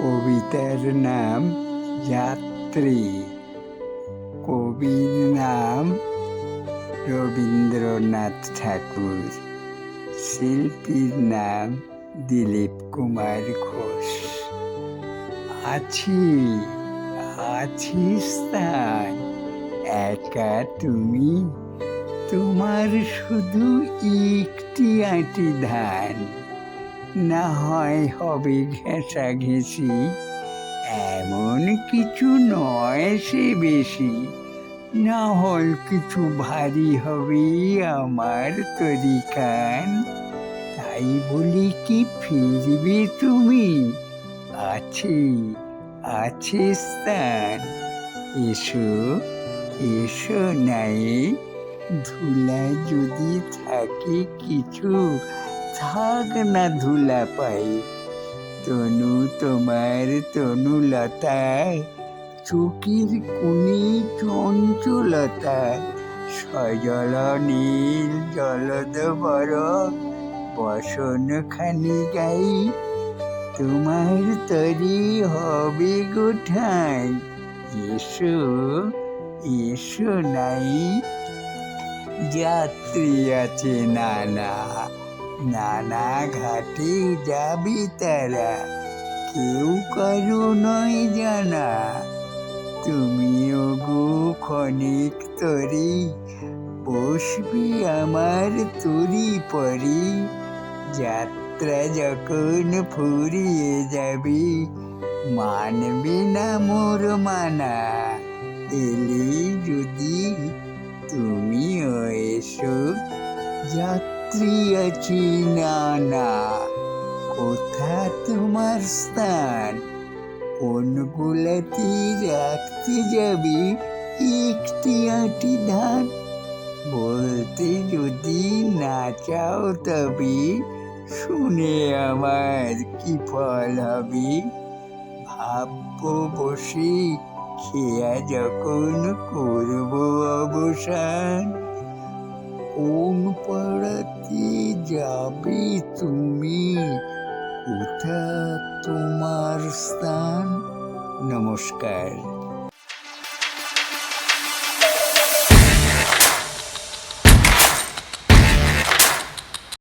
কবিতার নাম যাত্রী। কবির নাম রবীন্দ্রনাথ ঠাকুর। শিল্পীর নাম দিলীপ কুমার ঘোষ। আছি আছি স্থান, একা তুমি, তোমার শুধু একটি আটি ধান। না হয় হবে ঘেঁষা ঘেঁষি এমন কিছু নয় সে বেশি। না হয় কিছু ভারী হবে আমার তরিকান। তাই বলি কি ফিরবে তুমি? আছে আছে স্থান। এসো এসো নাই ধুলা যদি থাকে কিছু থাক না ধুলা পাই। তনু তোমার তনুলতায়, চুকির কুনি চঞ্চলতায়। সজল নীল জলদ বর, বসন খানি গাই। তোমার তরি হবে গোঠাই, এসো এসো নাই। যাত্রী আছে নানা নানা ঘাটে যাবে তারা। কেউ কারও নয় জানা। তুমিও গো ক্ষণিক তরি, বসবি আমার তরি পরি। যাত্রা যখন ফুরিয়ে যাবি, মানবি না মোর মানা। এলে যদি তুমিও এসো যাত্রী আছি নানা। কোথা তোমার স্থান? কোন গোলাতি রাখতে যাবে একটি আটি ধান? বলতে যদি না চাও তবে শুনে আমার কি ফল হবে? ভাববো বসে, খেয়া যখন করব অবসান। কোন পাড়াতে যাবে তুমি? কোথা তোমার স্থান? নমস্কার।